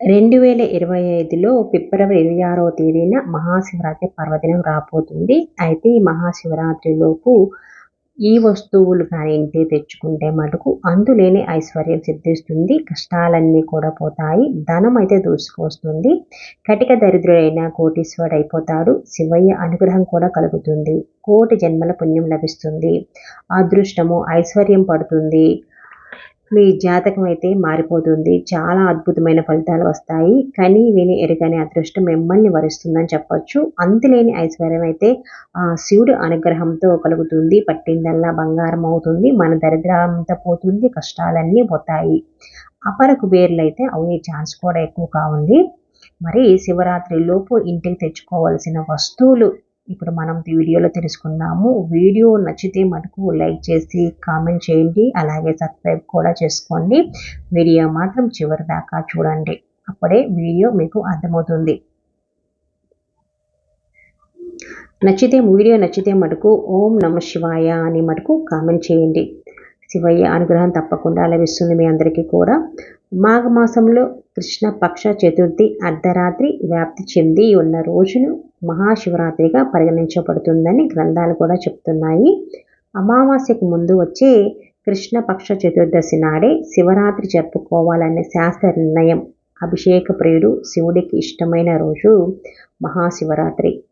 రెండు వేల ఇరవై ఐదులో ఫిబ్రవరి ఇరవై ఆరవ తేదీన మహాశివరాత్రి పర్వదినం రాబోతుంది. అయితే ఈ మహాశివరాత్రిలోపు ఈ వస్తువులు కానీ ఇంటి తెచ్చుకుంటే మటుకు అందులేని ఐశ్వర్యం సిద్ధిస్తుంది. కష్టాలన్నీ కూడా పోతాయి. ధనం అయితే దూసుకొస్తుంది కటిక దరిద్రుడైన కోటీశ్వరుడు అయిపోతాడు. శివయ్య అనుగ్రహం కూడా కలుగుతుంది. కోటి జన్మల పుణ్యం లభిస్తుంది. అదృష్టము ఐశ్వర్యం పడుతుంది. మీ జాతకం అయితే మారిపోతుంది. చాలా అద్భుతమైన ఫలితాలు వస్తాయి. కని విని ఎరుగని అదృష్టం మిమ్మల్ని వరిస్తుందని చెప్పొచ్చు. అంతులేని ఐశ్వర్యం అయితే ఆ శివుడి అనుగ్రహంతో కలుగుతుంది. పట్టిందల్లా బంగారం అవుతుంది. మన దరిద్రంతో పోతుంది. కష్టాలన్నీ పోతాయి. అపర కుబేర్లు అయితే అవే ఛాన్స్ కూడా ఎక్కువగా ఉంది. మరి శివరాత్రి లోపు ఇంటికి తెచ్చుకోవాల్సిన వస్తువులు ఇప్పుడు మనం వీడియోలో తెలుసుకుందాము. వీడియో నచ్చితే మటుకు లైక్ చేసి కామెంట్ చేయండి. అలాగే సబ్స్క్రైబ్ కూడా చేసుకోండి. వీడియో మాత్రం చివరి దాకా చూడండి. అప్పుడే వీడియో మీకు అర్థమవుతుంది. నచ్చితే వీడియో నచ్చితే మటుకు ఓం నమ శివాయ అని మటుకు కామెంట్ చేయండి. శివయ్య అనుగ్రహం తప్పకుండా లభిస్తుంది మీ అందరికీ కూడా. మాఘమాసంలో కృష్ణ పక్ష చతుర్థి అర్ధరాత్రి వ్యాప్తి చెంది ఉన్న రోజును మహాశివరాత్రిగా పరిగణించబడుతుందని గ్రంథాలు కూడా చెప్తున్నాయి. అమావాస్యకు ముందు వచ్చే కృష్ణపక్ష చతుర్దశి నాడే శివరాత్రి జరుపుకోవాలనే శాస్త్ర నిర్ణయం అభిషేక ప్రియుడు శివుడికి ఇష్టమైన రోజు మహాశివరాత్రి.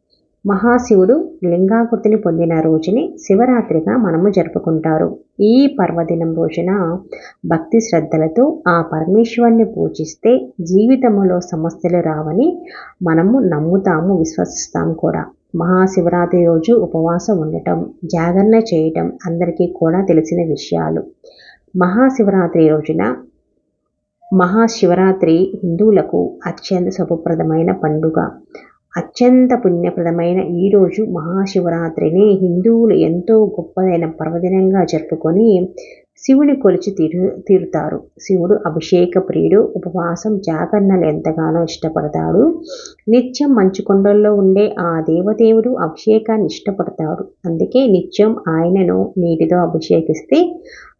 మహాశివుడు లింగాకృతిని పొందిన రోజుని శివరాత్రిగా మనము జరుపుకుంటారు. ఈ పర్వదినం రోజున భక్తి శ్రద్ధలతో ఆ పరమేశ్వరుని పూజిస్తే జీవితంలో సమస్యలు రావని మనము నమ్ముతాము విశ్వసిస్తాం కూడా. మహాశివరాత్రి రోజు ఉపవాసం ఉండటం జాగరణ చేయటం అందరికీ కూడా తెలిసిన విషయాలు. మహాశివరాత్రి రోజున మహాశివరాత్రి హిందువులకు అత్యంత శుభప్రదమైన పండుగ. అత్యంత పుణ్యప్రదమైన ఈరోజు మహాశివరాత్రిని హిందువులు ఎంతో గొప్పదైన పర్వదినంగా జరుపుకొని శివుని కొలిచి తీరు తీరుతారు. శివుడు అభిషేక ప్రియుడు ఉపవాసం జాగరణలు ఎంతగానో ఇష్టపడతాడు. నిత్యం మంచు కొండల్లో ఉండే ఆ దేవదేవుడు అభిషేకాన్ని ఇష్టపడతాడు. అందుకే నిత్యం ఆయనను నీటితో అభిషేకిస్తే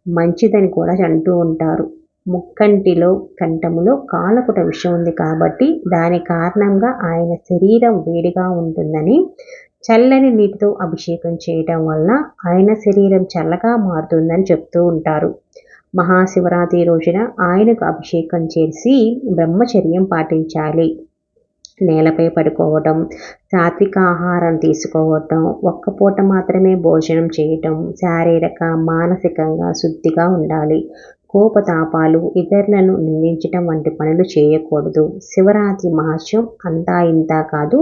మంచిదని కూడా అంటూ ఉంటారు. ముక్కంటిలో కంఠములో కాలకుట విషం ఉంది కాబట్టి దాని కారణంగా ఆయన శరీరం వేడిగా ఉంటుందని చల్లని నీటితో అభిషేకం చేయటం వల్ల ఆయన శరీరం చల్లగా మారుతుందని చెప్తూ ఉంటారు. మహాశివరాత్రి రోజున ఆయనకు అభిషేకం చేసి బ్రహ్మచర్యం పాటించాలి. నేలపై పడుకోవటం సాత్విక ఆహారం తీసుకోవటం ఒక్క పూట మాత్రమే భోజనం చేయటం శారీరక మానసికంగా శుద్ధిగా ఉండాలి. కోపతాపాలు ఇతరులను నిందించటం వంటి పనులు చేయకూడదు. శివరాత్రి మహత్యం అంతా ఇంత కాదు.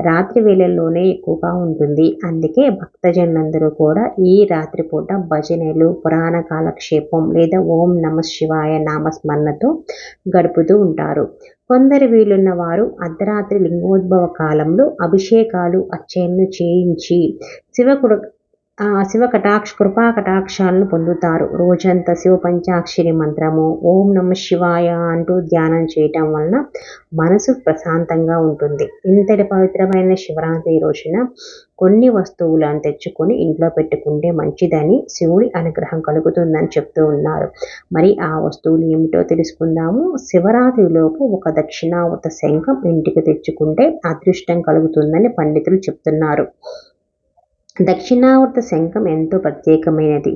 రాత్రి వేళల్లోనే ఎక్కువగా ఉంటుంది. అందుకే భక్తజనులందరూ కూడా ఈ రాత్రిపూట భజనలు పురాణ కాలక్షేపం లేదా ఓం నమ శివాయ నామస్మరణతో గడుపుతూ ఉంటారు. కొందరు వీలున్న వారు అర్ధరాత్రి లింగోద్భవ కాలంలో అభిషేకాలు అర్చనలు చేయించి శివకుడు శివ కటాక్ష కృపా కటాక్షాలను పొందుతారు. రోజంతా శివ పంచాక్షరి మంత్రము ఓం నమ శివాయ అంటూ ధ్యానం చేయటం వలన మనసు ప్రశాంతంగా ఉంటుంది. ఇంతటి పవిత్రమైన శివరాత్రి రోజున కొన్ని వస్తువులను తెచ్చుకొని ఇంట్లో పెట్టుకుంటే మంచిదని శివుడి అనుగ్రహం కలుగుతుందని చెప్తూ ఉన్నారు. మరి ఆ వస్తువులు ఏమిటో తెలుసుకుందాము. శివరాత్రిలోపు ఒక దక్షిణావత శంఖం ఇంటికి తెచ్చుకుంటే అదృష్టం కలుగుతుందని పండితులు చెప్తున్నారు. దక్షిణావర్త శంఖం ఎంతో ప్రత్యేకమైనది.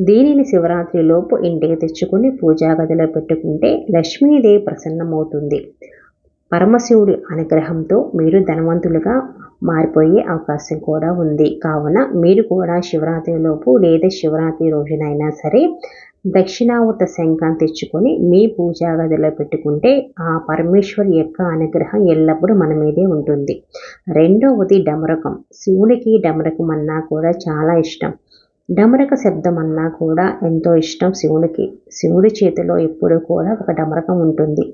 దీనిని శివరాత్రిలోపు ఇంటికి తెచ్చుకుని పూజాగదిలో పెట్టుకుంటే లక్ష్మీదేవి ప్రసన్నమవుతుంది. పరమశివుడి అనుగ్రహంతో మీరు ధనవంతులుగా మారిపోయే అవకాశం కూడా ఉంది. కావున మీరు కూడా శివరాత్రిలోపు లేదా శివరాత్రి రోజునైనా సరే దక్షిణావర్త శంఖం తెచ్చుకొని మీ పూజా గదిలో పెట్టుకుంటే ఆ పరమేశ్వరి యొక్క అనుగ్రహం ఎల్లప్పుడూ మన మీదే ఉంటుంది. రెండవది డమరకం. శివునికి డమరకం అన్నా కూడా చాలా ఇష్టం. డమరక శబ్దం అన్నా కూడా ఎంతో ఇష్టం శివునికి శివుడి చేతిలో ఎప్పుడూ కూడా ఒక డమరకం ఉంటుంది.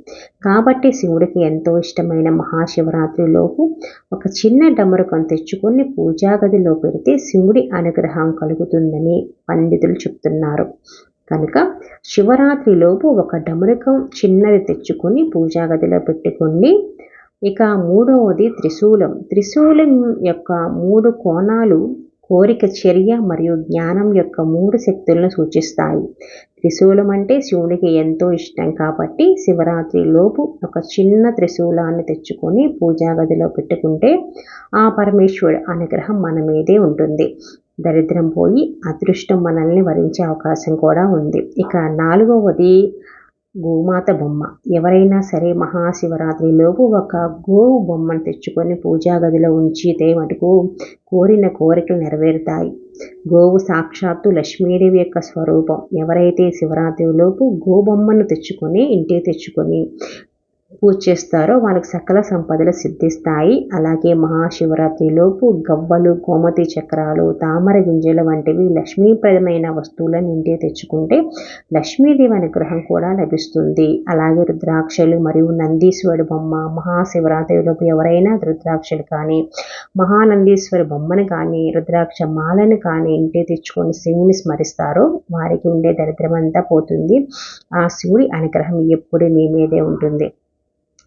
కాబట్టి శివుడికి ఎంతో ఇష్టమైన మహాశివరాత్రిలోపు ఒక చిన్న డమరకం తెచ్చుకొని పూజాగదిలో పెడితే శివుడి అనుగ్రహం కలుగుతుందని పండితులు చెప్తున్నారు. కనుక శివరాత్రిలోపు ఒక డమరకం చిన్నది తెచ్చుకొని పూజాగదిలో పెట్టుకుని పెట్టుకోండి. ఇక మూడవది త్రిశూలం. త్రిశూలం యొక్క మూడు కోణాలు కోరిక చర్య మరియు జ్ఞానం యొక్క మూడు శక్తులను సూచిస్తాయి. త్రిశూలం అంటే శివునికి ఎంతో ఇష్టం కాబట్టి శివరాత్రి లోపు ఒక చిన్న త్రిశూలాన్ని తెచ్చుకొని పూజా గదిలో పెట్టుకుంటే ఆ పరమేశ్వరుడు అనుగ్రహం మన మీదే ఉంటుంది. దరిద్రం పోయి అదృష్టం మనల్ని వరించే అవకాశం కూడా ఉంది. ఇక నాలుగవది గోమాత బొమ్మ. ఎవరైనా సరే మహాశివరాత్రిలోపు ఒక గోవు బొమ్మను తెచ్చుకొని పూజా గదిలో ఉంచితే మటుకు కోరిన కోరికలు నెరవేరుతాయి. గోవు సాక్షాత్తు లక్ష్మీదేవి యొక్క స్వరూపం. ఎవరైతే శివరాత్రిలోపు గోబొమ్మను తెచ్చుకొని ఇంటికి తెచ్చుకొని పూజ చేస్తారో వాళ్ళకి సకల సంపదలు సిద్ధిస్తాయి. అలాగే మహాశివరాత్రిలోపు గవ్వలు గోమతి చక్రాలు తామర గింజలు వంటివి లక్ష్మీప్రదమైన వస్తువులను ఇంటికి తెచ్చుకుంటే లక్ష్మీదేవి అనుగ్రహం కూడా లభిస్తుంది. అలాగే రుద్రాక్షలు మరియు నందీశ్వరుడు బొమ్మ మహాశివరాత్రిలోపు ఎవరైనా రుద్రాక్షలు కానీ మహానందీశ్వరి బొమ్మను కానీ రుద్రాక్ష మాలను కానీ ఇంటికి తెచ్చుకొని శివుని స్మరిస్తారో వారికి ఉండే దరిద్రమంతా పోతుంది. ఆ శివుడి అనుగ్రహం ఎప్పుడు మీ మీదే ఉంటుంది.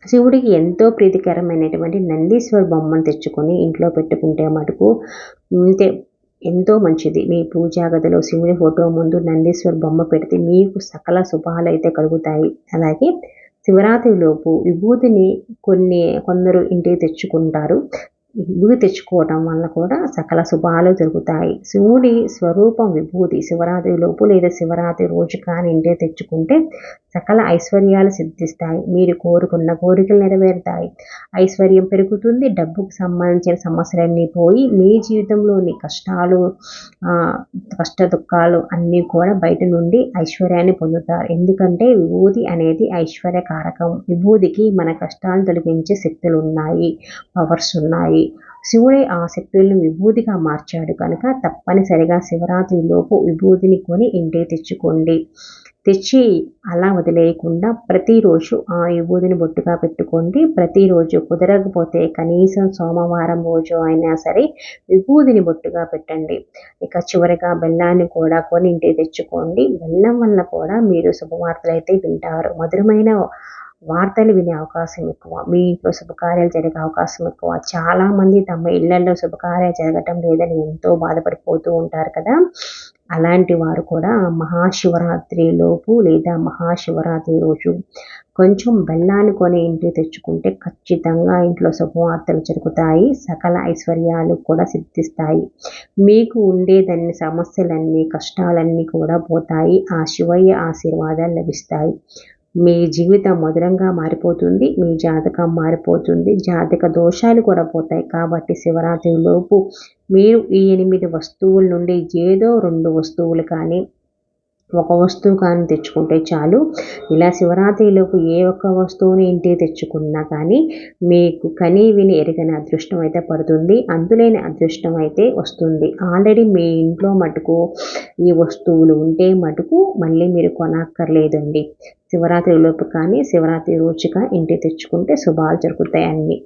శివుడికి ఎంతో ప్రీతికరమైనటువంటి నందీశ్వర బొమ్మను తెచ్చుకొని ఇంట్లో పెట్టుకుంటే మటుకు అంతే ఎంతో మంచిది. మీ పూజా గదిలో శివుని ఫోటో ముందు నందీశ్వర బొమ్మ పెడితే మీకు సకల శుభాలు అయితే కలుగుతాయి. అలాగే శివరాత్రిలోపు విభూతిని కొన్ని కొందరు ఇంటికి తెచ్చుకుంటారు. విభూతి తెచ్చుకోవటం వల్ల కూడా సకల శుభాలు దొరుకుతాయి శివుడి స్వరూపం విభూతి శివరాత్రి లోపు లేదా శివరాత్రి రోజు కానీ ఇంటే తెచ్చుకుంటే సకల ఐశ్వర్యాలు సిద్ధిస్తాయి. మీరు కోరుకున్న కోరికలు నెరవేరుతాయి. ఐశ్వర్యం పెరుగుతుంది డబ్బుకు సంబంధించిన సమస్యలన్నీ పోయి మీ జీవితంలోని కష్టాలు కష్ట దుఃఖాలు అన్నీ కూడా బయట నుండి ఐశ్వర్యాన్ని పొందుతారు. ఎందుకంటే విభూతి అనేది ఐశ్వర్య కారకం విభూతికి మన కష్టాలను తొలగించే శక్తులు ఉన్నాయి పవర్స్ ఉన్నాయి. శివుడే ఆ శక్తులను విభూతిగా మార్చాడు కనుక తప్పనిసరిగా శివరాత్రి లోపు విభూతిని కొని ఇంటికి తెచ్చుకోండి. తెచ్చి అలా వదిలేయకుండా ప్రతిరోజు ఆ విభూతిని బొట్టుగా పెట్టుకోండి. ప్రతిరోజు కుదరకపోతే కనీసం సోమవారం రోజు అయినా సరే విభూతిని బొట్టుగా పెట్టండి. ఇక చివరిగా బెల్లాన్ని కూడా కొని ఇంటికి తెచ్చుకోండి. బెల్లం వల్ల కూడా మీరు శుభవార్తలు అయితే వింటారు. మధురమైన వార్తలు వినే అవకాశం ఎక్కువ మీ ఇంట్లో శుభకార్యాలు జరిగే అవకాశం ఎక్కువ. చాలామంది తమ ఇళ్ళలో శుభకార్యాలు జరగటం లేదని ఎంతో బాధపడిపోతూ ఉంటారు కదా. అలాంటి వారు కూడా మహాశివరాత్రి లోపు లేదా మహాశివరాత్రి రోజు కొంచెం బెల్లాన్ని కొని ఇంటికి తెచ్చుకుంటే ఖచ్చితంగా ఇంట్లో శుభవార్తలు జరుగుతాయి సకల ఐశ్వర్యాలు కూడా సిద్ధిస్తాయి. మీకు ఉండేదన్ని సమస్యలన్నీ కష్టాలన్నీ కూడా పోతాయి ఆ శివయ్య ఆశీర్వాదాలు లభిస్తాయి. మీ జీవితం మధురంగా మారిపోతుంది మీ జాతకం మారిపోతుంది జాతక దోషాలు కూడా పోతాయి. కాబట్టి శివరాత్రి లోపు మీరు ఈ ఎనిమిది వస్తువుల నుండి ఏదో రెండు వస్తువులు కానీ ఒక వస్తువు కానీ తెచ్చుకుంటే చాలు. ఇలా శివరాత్రిలోపు ఏ ఒక్క వస్తువుని ఇంటికి తెచ్చుకున్నా కానీ మీకు కని విని ఎరగని అదృష్టం అయితే పడుతుంది. అందులేని అదృష్టం అయితే వస్తుంది. ఆల్రెడీ మీ ఇంట్లో మటుకు ఈ వస్తువులు ఉంటే మటుకు మళ్ళీ మీరు కొనక్కర్లేదండి. శివరాత్రి లోపు కానీ శివరాత్రి రోజుగా ఇంటికి తెచ్చుకుంటే శుభాలు జరుగుతాయి అన్నీ